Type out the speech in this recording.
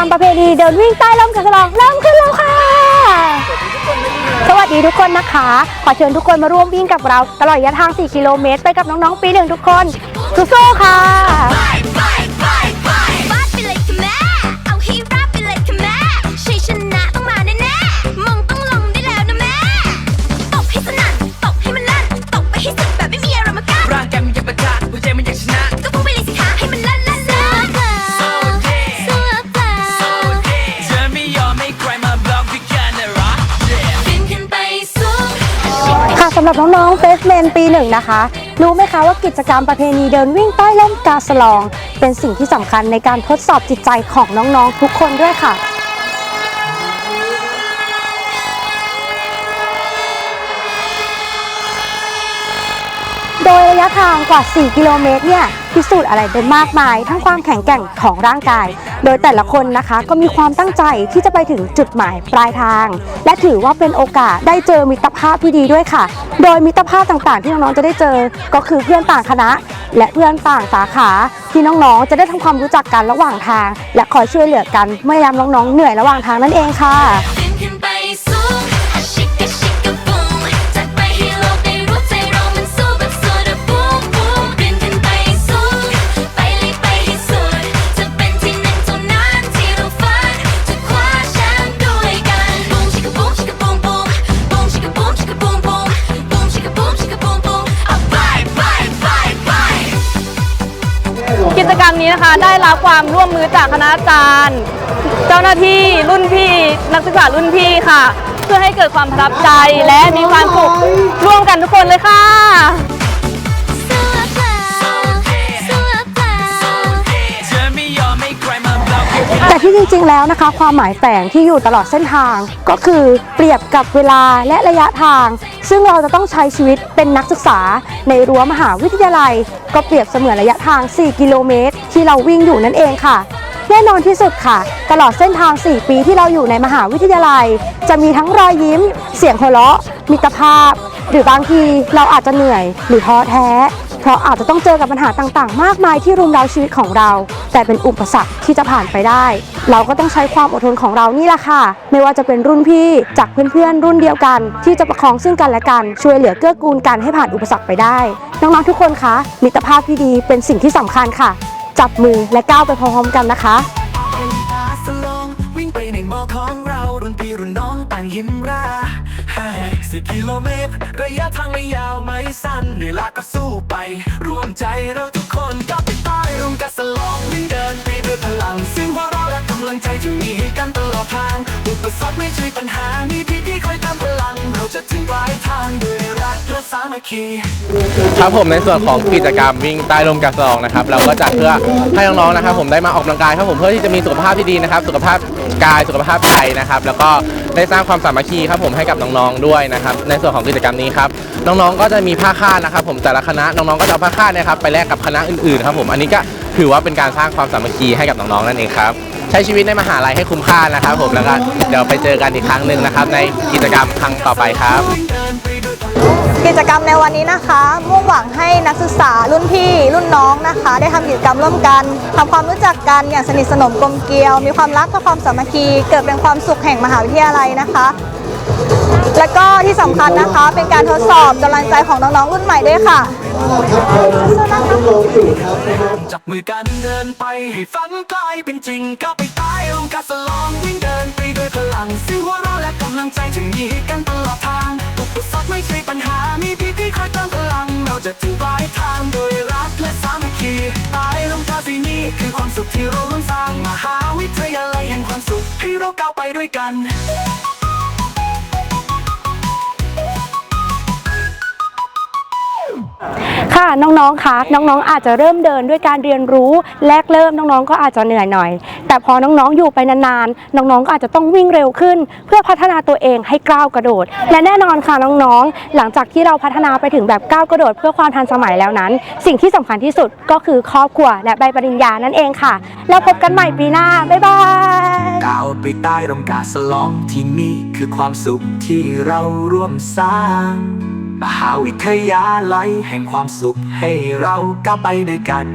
รมประเพณีเดินวิ่งใต้ร่มกระสลองเริ่มขึ้นแล้วค่ะ สวัสดีทุกคนนะคะ ขอเชิญทุกคนมาร่วมวิ่งกับเรา ตลอดระยะทาง 4 กิโลเมตร ไปกับน้องๆ ปีหนึ่งทุกคนสู้ๆค่ะ สำหรับน้องๆเฟสเมนปีหนึ่งนะคะ รู้ไหมคะว่ากิจกรรมประเพณีเดินวิ่งใต้ร่มกาสลอง เป็นสิ่งที่สำคัญในการทดสอบจิตใจของน้องๆทุกคนด้วยค่ะ โดยระยะทางกว่า 4 กิโลเมตรเนี่ยพิสูจน์อะไรได้มากมาย ทั้งความแข็งแกร่งของร่างกาย โดยแต่ละคนนะคะก็มีความตั้งใจที่จะไปถึงจุดหมายปลายทาง และถือว่าเป็นโอกาสได้เจอมิตรภาพที่ดีด้วยค่ะ โดยมิตรภาพต่างๆ ที่น้องๆจะได้เจอก็คือเพื่อนต่างคณะ และเพื่อนต่างสาขาที่น้องๆ จะได้ทำความรู้จักกันระหว่างทาง และคอยช่วยเหลือกันเมื่อยามน้องๆเหนื่อยระหว่างทางนั่นเองค่ะ นี้นะคะได้รับความร่วมมือจากคณาจารย์ เจ้าหน้าที่รุ่นพี่นักศึกษารุ่นพี่ค่ะ เพื่อให้เกิดความประทับใจและมีความสุขร่วมกันทุกคนเลยค่ะ ที่จริงๆแล้วนะคะ ความหมายแฝงที่อยู่ตลอดเส้นทาง ก็คือเปรียบกับเวลาและระยะทาง ซึ่งเราจะต้องใช้ชีวิตเป็นนักศึกษา ในรั้วมหาวิทยาลัย ก็เปรียบเสมือนระยะทาง 4 กิโลเมตร ที่เราวิ่งอยู่นั่นเองค่ะแน่นอนที่สุดค่ะ ตลอดเส้นทาง 4 ปีที่เราอยู่ในมหาวิทยาลัย จะมีทั้งรอยยิ้ม เสียงหัวเราะมิตรภาพ หรือบางทีเราอาจจะเหนื่อยหรือท้อแท้ เพราะอาจจะต้องเจอกับปัญหาต่างๆ มากมายที่รุมเร้าชีวิตของเรา แต่เป็นอุปสรรคที่จะผ่านไปได้ เราก็ต้องใช้ความอดทนของเรานี่แหละค่ะ ไม่ว่าจะเป็นรุ่นพี่จากเพื่อนๆ รุ่นเดียวกัน ที่จะประคองซึ่งกันและกันช่วยเหลือเกื้อกูลกันให้ผ่านอุปสรรคไปได้ น้องๆทุกคนคะมิตรภาพที่ดีเป็นสิ่งที่สำคัญค่ะ จับมือและก้าวไปพร้อมๆกันนะคะวิ่งไปในมอของเรารุ่นพี่รุ่นน้องต่างยิ้มรา สิบกิโลเมตร ระยะทางไม่ยาวไม่สั้นเหนื่อยล้าก็สู้ไป รวมใจเราทุกคนก็ไปใต้ร่มกาสลองวิ่งเดินไปด้วยพลัง ซึ่งหัวเราและกำลังใจที่มีให้กันตลอดทาง ปสรรคไม่ใช่ปัญหามีพี่ที่คอยติมพลัง เราจะถึงปลายทางด้วยรักและสามัคคี ครับผมในส่วนของกิจกรรมวิ่งใต้ลมกาสองนะครับเราก็จัดเพื่อให้น้องๆนะครับ ผมได้มาออกกำลังกายครับผมเพื่อที่จะมีสุขภาพที่ดีนะครับ สุขภาพกายสุขภาพใจนะครับ แล้วก็ได้สร้างความสามัคคีครับผมให้กับน้องๆด้วยนะครับ ในส่วนของกิจกรรมนี้ครับน้องๆก็จะมีผ้าคาดนะครับ ผมแต่ละคณะน้องๆก็จะเอาผ้าคาดนะครับไปแลกกับคณะอื่นๆครับผมอันนี้ก็ ถือว่าเป็นการสร้างความสามัคคีให้กับน้องๆนั่นเองครับใช้ชีวิตในมหาลัยให้คุ้มค่านะครับ ผมแล้วก็เดี๋ยวไปเจอกันอีกครั้งหนึ่งนะครับ ในกิจกรรมครั้งต่อไปครับ กิจกรรมในวันนี้นะคะ มุ่งหวังให้นักศึกษารุ่นพี่รุ่นน้องนะคะ ได้ทำกิจกรรมร่วมกันทำความรู้จักกันอย่างสนิทสนมกลมเกลียว มีความรักและความสามัคคี เกิดเป็นความสุขแห่งมหาวิทยาลัยนะคะ และก็ที่สำคัญนะคะเป็นการทดสอบกำลังใจของน้องๆรุ่นใหม่ด้วยค่ะจับมือกันเดินไปให้ฝันกลายเป็นจริงก้าวไปใต้ลมกาสลองวิ่งเดินไปด้วยพลังซึ่งหัวเราะและกำลังใจถึงมีให้กันตลอดทางอุปสรรคไม่ใช่ปัญหามีพี่ที่คอยเติมพลัง เราจะถึงปลายทางโดยรักและสามัคคีใต้ลมกาสีนี้คือความสุขที่เราร่วมสร้างมหาวิทยาลัยแห่งความสุขให้เราก้าวไปด้วยกัน ค่ะน้องๆคะน้องๆอาจจะเริ่มเดินด้วยการเรียนรู้แรกเริ่มน้องๆ ก็อาจจะเหนื่อยหน่อย แต่พอน้องๆอยู่ไปนานๆน้องๆก็อาจจะต้องวิ่งเร็วขึ้น เพื่อพัฒนาตัวเองให้ก้าวกระโดด และแน่นอนค่ะน้องๆ หลังจากที่เราพัฒนาไปถึงแบบก้าวกระโดด เพื่อความทันสมัยแล้วนั้น สิ่งที่สำคัญที่สุดก็คือครอบครัวและใบปริญญานั่นเองค่ะ แล้วพบกันใหม่ปีหน้าบ๊ายบายก้าวไปใต้ร่มกาสลองที่นี่คือความสุขที่เราร่วมสร้าง มหาวิทยาลัยแห่งความสุขให้เราก้าวไปด้วยกัน